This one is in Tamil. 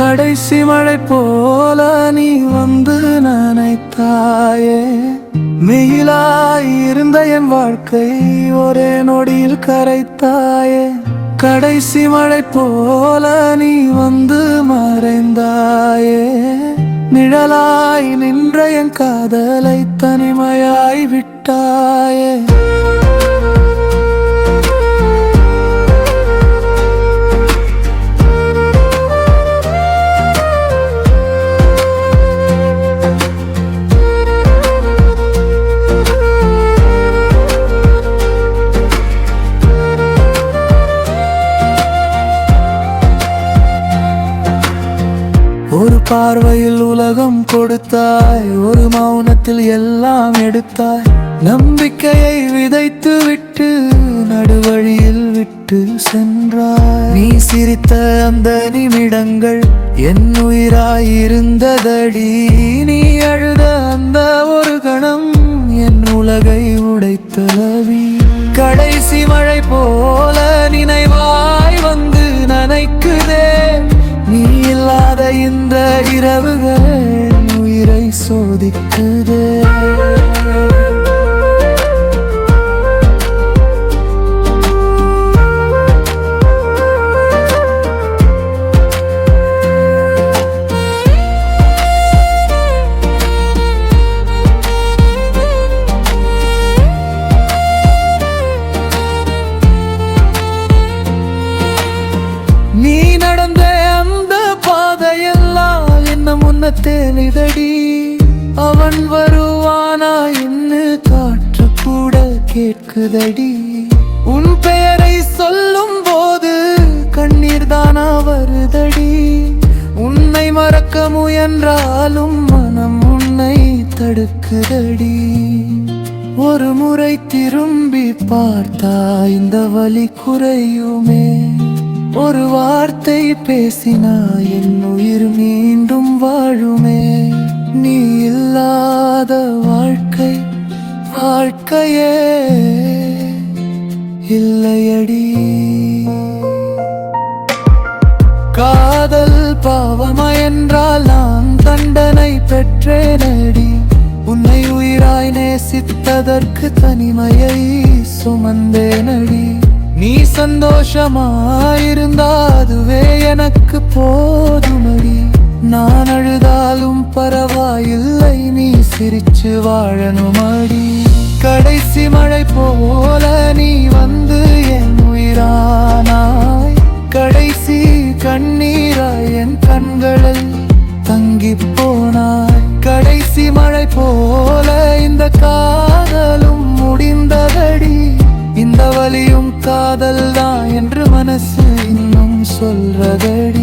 கடைசி மழை போல நீ வந்து நினைத்தாயே. மெயிலாய் இருந்த என் வாழ்க்கை ஒரே நொடியில் கரைத்தாயே. கடைசி மழை போல நீ வந்து மறைந்தாயே. நிழலாய் நின்ற என் காதலை தனிமையாய் விட்டாயே. பார்வையில் உலகம் கொடுத்தாய் ஒரு மௌனத்தில் எல்லாம் எடுத்தாய். நம்பிக்கையை விதைத்து விட்டு நடுவழியில் விட்டு சென்றாய். நீ சிரித்த அந்த நிமிடங்கள் என் உயிராயிருந்ததடி நீ அழுத அந்த ஒரு கணம் என் உலகை உடைத்தளவி கடைசி மழை போல நினைவாய் வந்து நனைக்கு இந்த இரவுகள் உயிரை சோதிக்குதே. கேட்குதடி. உன் பெயரை சொல்லும் போது கண்ணீர் தானா வருதடி. உன்னை மறக்க முயன்றாலும் மனம் உன்னை தடுக்குதடி. ஒரு முறை திரும்பி பார்த்தா இந்த வலி குறையுமே. ஒரு வார்த்தை பேசினா என் உயிர் மீண்டும் வாழுமே. நீ இல்லாத வாழ்க்கை வாழ்க்கையே இல்லையடி. காதல் பாவமா என்றால் நான் தண்டனை பெற்றேனடி. உன்னை உயிராய் நேசித்ததற்கு தனிமையை சுமந்தேனடி. நீ சந்தோஷமாயிருந்தா அதுவே எனக்கு போதுமடி. நான் அழுதாலும் பரவாயில்லை நீ சிரிச்சு வாழணுமடி. கடைசி மழை போல நீ வந்து என் உயிரானாய். கடைசி கண்ணீராய் என் கண்களில் தங்கி போனாய். கடைசி மழை போல இந்த காதலும் முடிந்ததடி. இந்த வலியும் காதல் தான் என்று மனசு இன்னும் சொல்றதடி.